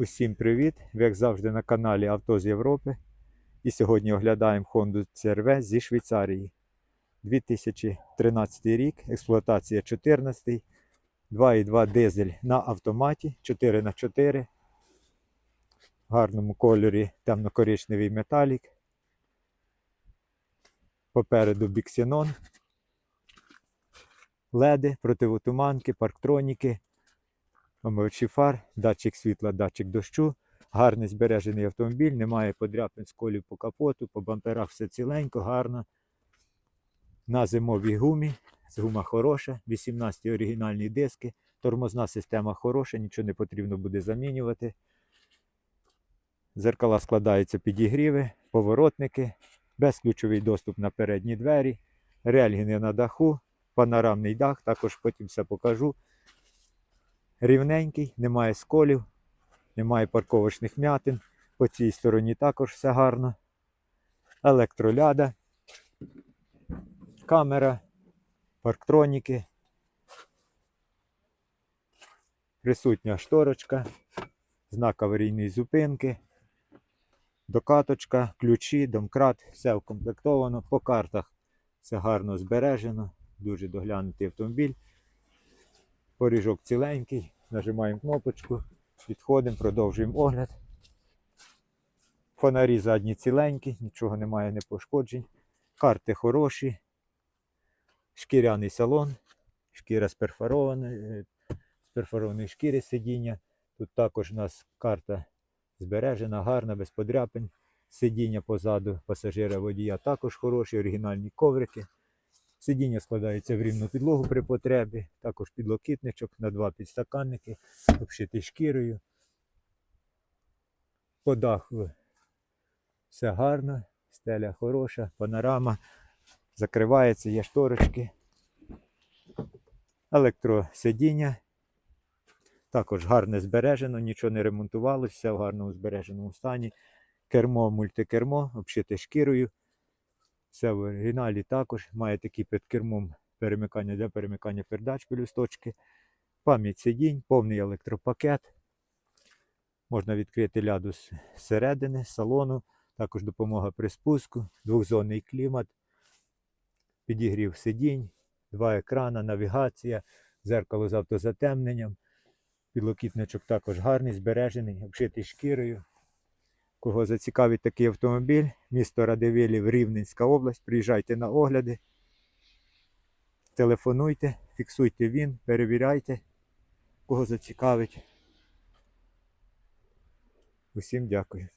Усім привіт! Як завжди на каналі Авто з Європи. І сьогодні оглядаємо Honda CRV зі Швейцарії. 2013 рік, експлуатація 14, 2,2 дизель на автоматі 4х4. В гарному кольорі темно-коричневий металік. Попереду біксенон. Леди, противотуманки, парктроніки, омивачі фар, датчик світла, датчик дощу. Гарний збережений автомобіль, немає подряпин сколів по капоту, по бамперах все ціленько, гарно. На зимовій гумі. Гума хороша, 18 оригінальні диски, тормозна система хороша, нічого не потрібно буде замінювати. Зеркала складаються підігріви, поворотники, безключовий доступ на передні двері, рельгіни на даху, панорамний дах, також потім все покажу. Рівненький, немає сколів, немає парковочних м'ятин. По цій стороні також все гарно. Електроляда, камера, парктроніки. Присутня шторочка, знак аварійної зупинки, докаточка, ключі, домкрат, все вкомплектовано. По картах все гарно збережено, дуже доглянутий автомобіль. Поріжок ціленький, нажимаємо кнопочку, підходимо, продовжуємо огляд. Фонарі задні ціленькі, нічого немає, не пошкоджень. Карти хороші, шкіряний салон, шкіра з е, перфорованої шкіри сидіння. Тут також у нас карта збережена, гарна, без подряпин. Сидіння позаду пасажира водія також хороші, оригінальні коврики. Сидіння складається в рівну підлогу при потребі, також підлокітничок на два підстаканники, обшитий шкірою. По даху все гарно, стеля хороша, панорама, закривається, є шторочки. Електросидіння. Також гарне збережено, нічого не ремонтувалося, все в гарному збереженому стані. Кермо, мультикермо, обшите шкірою. Все в оригіналі також. Має такі під кермом перемикання для перемикання передач пелюсточки. Пам'ять сидінь, повний електропакет. Можна відкрити ляду з середини, з салону. Також допомога при спуску, двохзонний клімат, підігрів сидінь, два екрана, навігація, зеркало з автозатемненням. Підлокітничок також гарний, збережений, обшитий шкірою. Кого зацікавить такий автомобіль, місто Радивилів, Рівненська область, приїжджайте на огляди, телефонуйте, фіксуйте він, перевіряйте, кого зацікавить. Усім дякую.